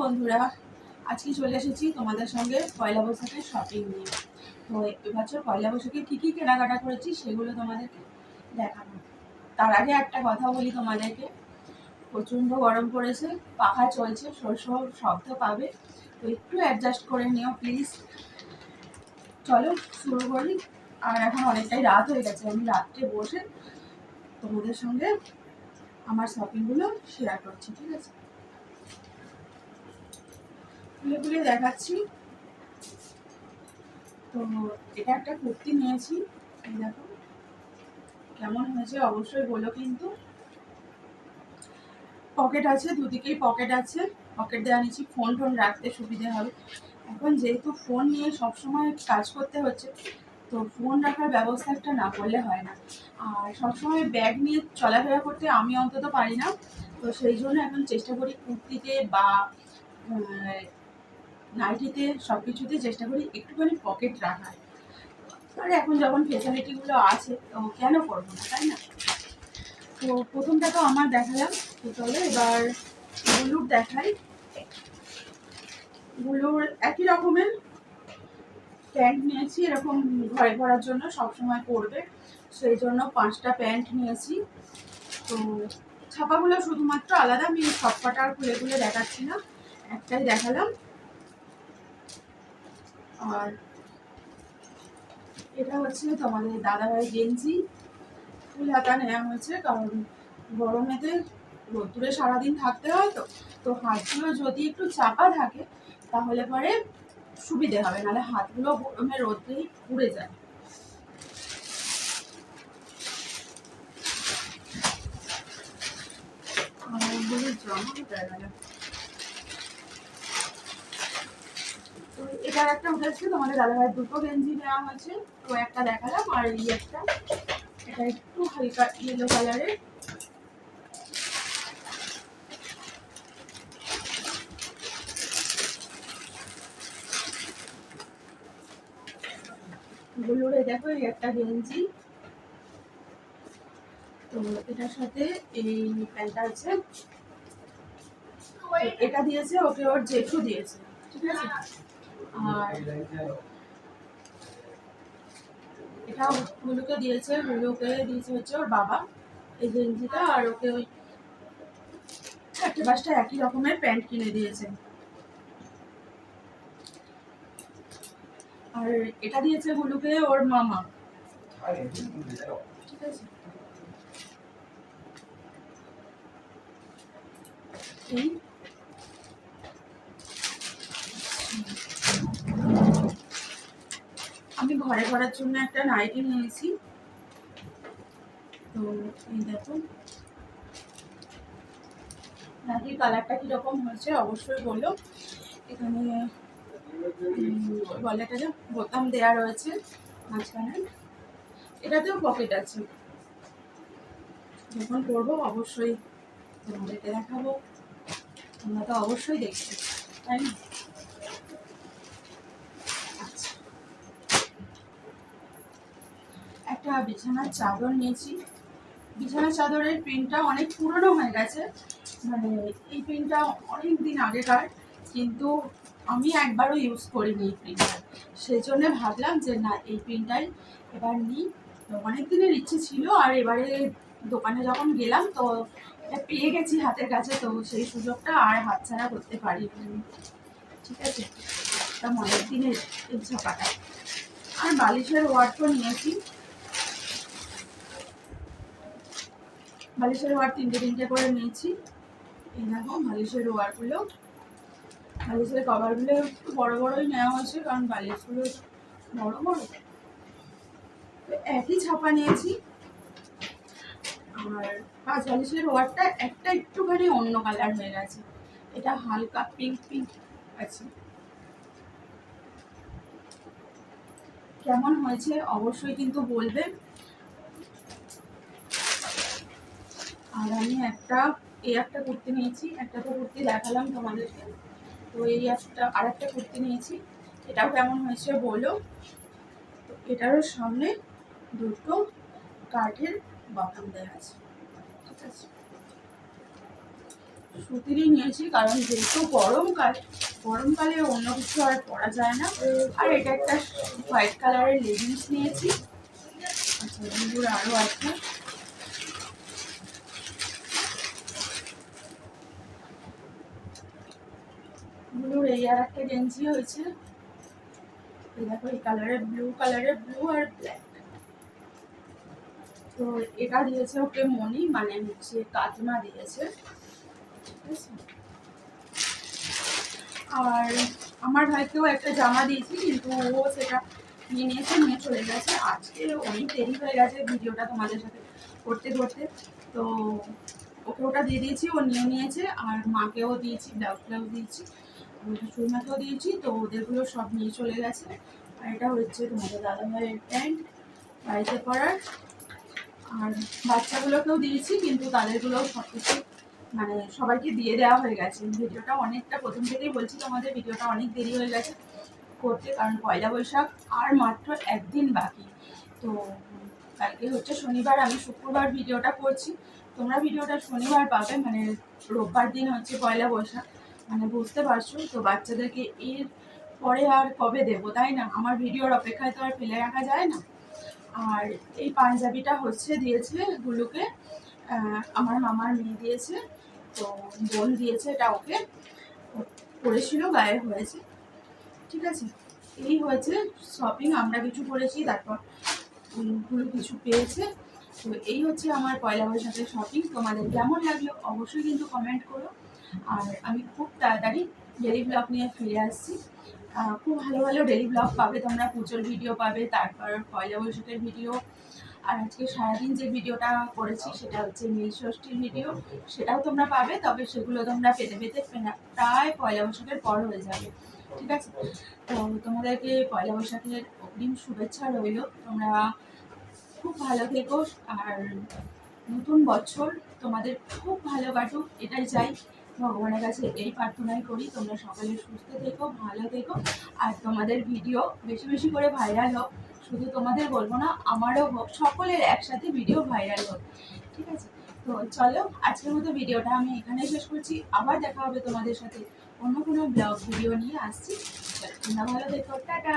বন্ধুরা, আজকে চলে এসেছি তোমাদের সঙ্গে পয়লা বৈশাখের শপিং নিয়ে। তো এবছর পয়লা বৈশাখে কী কী কেনাকাটা করেছি সেগুলো তোমাদেরকে দেখাবো। তার আগে একটা কথা বলি তোমাদেরকে। প্রচণ্ড গরম পড়েছে, পাখা চলছে শস্য শব্দ পাবে। তো একটু অ্যাডজাস্ট করে নিও প্লিজ চলো, শুরু করি। আর এখন অনেকটাই রাত হয়ে গেছে, আমি রাত্রে বসে তোমাদের সঙ্গে আমার শপিংগুলো শেয়ার করছি, ঠিক আছে? খুলে খুলে দেখাচ্ছি। তো এটা একটা কুর্তি নিয়েছি, এই দেখো। কেমন হয়েছে অবশ্যই বলো কিন্তু। পকেট আছে, দুদিকেই পকেট আছে। পকেট দেওয়া নিচ্ছি ফোন টোন রাখতে সুবিধে হবে। এখন যেহেতু ফোন নিয়ে সবসময় কাজ করতে হচ্ছে, তো ফোন রাখার ব্যবস্থা একটা না করলে হয় না। আর সবসময় ব্যাগ নিয়ে চলাফেরা করতে আমি অন্তত পারি না। তো সেই জন্য এখন চেষ্টা করি কুর্তিতে বা নাইটিতে সব কিছুতে চেষ্টা করি একটুখানি পকেট রাখার। আর এখন যখন ফেসিলিটিগুলো আছে, তো কেন করব না, তাই না? তো প্রথমটা তো আমার দেখালাম তো চলো, এবার গুলুর দেখাই। গুলুর একই রকমের প্যান্ট নিয়েছি, এরকম ঘরে পরার জন্য সবসময় পরবে। সেই জন্য পাঁচটা প্যান্ট নিয়েছি। তো ছাপাগুলো শুধুমাত্র আলাদা, আমি সব কটা আর খুলে খুলে দেখাচ্ছি না। একটাই দেখালাম। আর এটা হচ্ছে তোমাদের দাদাভাই গেঞ্জি। ফুল হাতা নেওয়া হয়েছে, কারণ গরমেতে রোদ্দুরে সারাদিন থাকতে হয় তো। তো হাতগুলো যদি একটু চাপা থাকে, তাহলে পরে সুবিধে হবে, নাহলে হাতগুলো গরমে রোদ্রেই পুড়ে যায়। ওগুলো জামা কোথায় গেল? তো এটার একটা উঠেছে তোমাদের দাদাভাইয়ের দুটো গেঞ্জি নেওয়া হয়েছে। তো একটা দেখালাম আর এই একটা। এটা একটু হালকা ইয়েলো কালারের দেখো এই একটা গেঞ্জি। তো এটার সাথে এই প্যান্টটা আছে। এটা দিয়েছে, ওকে ওর জেঠু দিয়েছে। ঠিক আছে? এটা হুলুকে দিয়েছে হুলুকে দিয়েছে হচ্ছে ওর বাবা, এই গেঞ্জিটা, আর ওকে ওই চারটে একই রকমের প্যান্ট কিনে দিয়েছে। আর এটা দিয়েছে হুলুকে ওর মামা। ঠিক আছে? ঘরে করার জন্য একটা নাইটি নিয়েছি তো এই দেখো। নাইটির কালারটা কীরকম হয়েছে অবশ্যই বলো। এখানে গলাটা যে বোতাম দেওয়া রয়েছে মাঝখানে। এটাতেও পকেট আছে। যখন করব অবশ্যই তোমাদেরকে দেখাবো। তোমরা তো অবশ্যই দেখবে, তাই না আচ্ছা একটা বিছানার চাদর নিয়েছি। বিছানার চাদরের প্রিন্টটা অনেক পুরনো হয়ে গেছে। মানে এই প্রিন্টটা অনেক দিন আগেকার, কিন্তু আমি একবারও ইউজ করিনি এই প্রিন্টটা। সেই জন্য ভাবলাম যে না, এই প্রিন্টটাই এবার নিই। অনেক দিনের ইচ্ছে ছিল, আর এবারে দোকানে যখন গেলাম, তো পেয়ে গেছি হাতের কাছে, তো সেই সুযোগটা আর হাতছাড়া করতে পারি ঠিক আছে? তা অনেক দিনের এই ছাপাটা আর বালিশের ওয়ার্ড তো নিয়েছি। বালিশের ওয়ার তিনটে তিনটে করে নিয়েছি। এই দেখো বালিশের ওয়ারগুলো বালিশের কভারগুলো একটু বড় বড়ই নেওয়া হয়েছে, কারণ বালিশগুলো বড় বড়। একই ছাপা নিয়েছি। আর পাঁচ বালিশের ওয়ারটা একটা একটুখানি অন্য কালার হয়ে গেছে। এটা হালকা পিঙ্ক পিঙ্ক আছে। কেমন হয়েছে অবশ্যই কিন্তু বলবে। আর আমি একটা, এই একটা কুর্তি নিয়েছি, একটা তো কুর্তি দেখালাম তোমাদেরকে। তো এই একটা আর একটা কুর্তি নিয়েছি। এটাও কেমন হয়েছে বলো? তো এটারও সামনে দুটো কাঠের বাটাম দেওয়া আছে। ঠিক আছে। সুতিরই নিয়েছি, কারণ যেহেতু গরমকাল গরমকালে অন্য কিছু আর পরা যায় না। আর এটা একটা হোয়াইট কালারের লেগিংস নিয়েছি। আচ্ছা এগুলো আরও আছে ব্লুর এই একটা গেঞ্জি হয়েছে। দেখো, এই কালারের ব্লু কালারের ব্লু আর ব্ল্যাক তো এটা দিয়েছে ওকে মনি মানে হচ্ছে কাকিমা দিয়েছে। আর আমার ভাইকেও একটা জামা দিয়েছি, কিন্তু ও সেটা নিয়ে নিয়েছে নিয়ে চলে গেছে। আজকে অনেক দেরি হয়ে গেছে ভিডিওটা তোমাদের সাথে করতে করতে। তো ওকে ওটা দিয়ে দিয়েছি, ও নিয়ে নিয়েছে, আর মাকেও দিয়েছি ব্লাউজ ব্লাউজ দিয়েছি। সুরমাকেও দিয়েছি, তো ওদেরগুলো সব নিয়ে চলে গেছে। আর এটা হচ্ছে তোমাদের দাদা ভাইয়ের প্যান্ট, বাড়িতে পরার। আর বাচ্চাগুলোকেও দিয়েছি, কিন্তু তাদেরগুলো সব কিছু মানে সবাইকে দিয়ে দেওয়া হয়ে গেছে। ভিডিওটা অনেকটা প্রথম থেকেই বলছি তোমাদের, ভিডিওটা অনেক দেরি হয়ে গেছে করতে, কারণ পয়লা বৈশাখ আর মাত্র একদিন বাকি। তো কালকে হচ্ছে শনিবার, আমি শুক্রবার ভিডিওটা করছি। তোমরা ভিডিওটা শনিবার পাবে মানে রোববার দিন হচ্ছে পয়লা বৈশাখ। মানে বুঝতে পারছ? তো বাচ্চাদেরকে এর পরে আর কবে দেবো, তাই না? আমার ভিডিওর অপেক্ষায় তো আর ফেলে রাখা যায় না। আর এই পাঞ্জাবিটা হচ্ছে দিয়েছে গুলুকে আমার মামার মেয়ে দিয়েছে, তো বোন দিয়েছে এটা ওকে। পড়েছিল, গায়ে হয়েছে। ঠিক আছে? এই হয়েছে শপিং আমরা কিছু করেছি, তারপরগুলো কিছু পেয়েছে। তো এই হচ্ছে আমার পয়লা বৈশাখের শপিং তোমাদের কেমন লাগল অবশ্যই কিন্তু কমেন্ট করো। আর আমি খুব তাড়াতাড়ি ডেলি ব্লগ নিয়ে ফিরে আসছি। খুব ভালো ভালো ডেলি ব্লগ পাবে তোমরা, পুজোর ভিডিও পাবে, তারপর পয়লা বৈশাখের ভিডিও। আর আজকে সারাদিন যে ভিডিওটা করেছি সেটা হচ্ছে নীল ষষ্ঠীর ভিডিও। সেটাও তোমরা পাবে, তবে সেগুলো তোমরা পেতে পেতে প্রা- প্রায় পয়লা বৈশাখের পর হয়ে যাবে, ঠিক আছে? তো তোমাদেরকে পয়লা বৈশাখের অগ্রিম শুভেচ্ছা রইল। তোমরা খুব ভালো থেকো, আর নতুন বছর তোমাদের খুব ভালো কাটুক, এটাই চাই। ভগবানের কাছে এই প্রার্থনাই করি, তোমরা সকলে সুস্থ থেকো, ভালো থেকো, আর তোমাদের ভিডিও বেশি বেশি করে ভাইরাল হোক। শুধু তোমাদের বলব না, আমারও হোক, সকলের একসাথে ভিডিও ভাইরাল হোক। ঠিক আছে? তো চলো, আজকের মতো ভিডিওটা আমি এখানেই শেষ করছি। আবার দেখা হবে তোমাদের সাথে অন্য কোনো ব্লগ ভিডিও নিয়ে। আসছি। তোমরা ভালো থেকো। টাটা!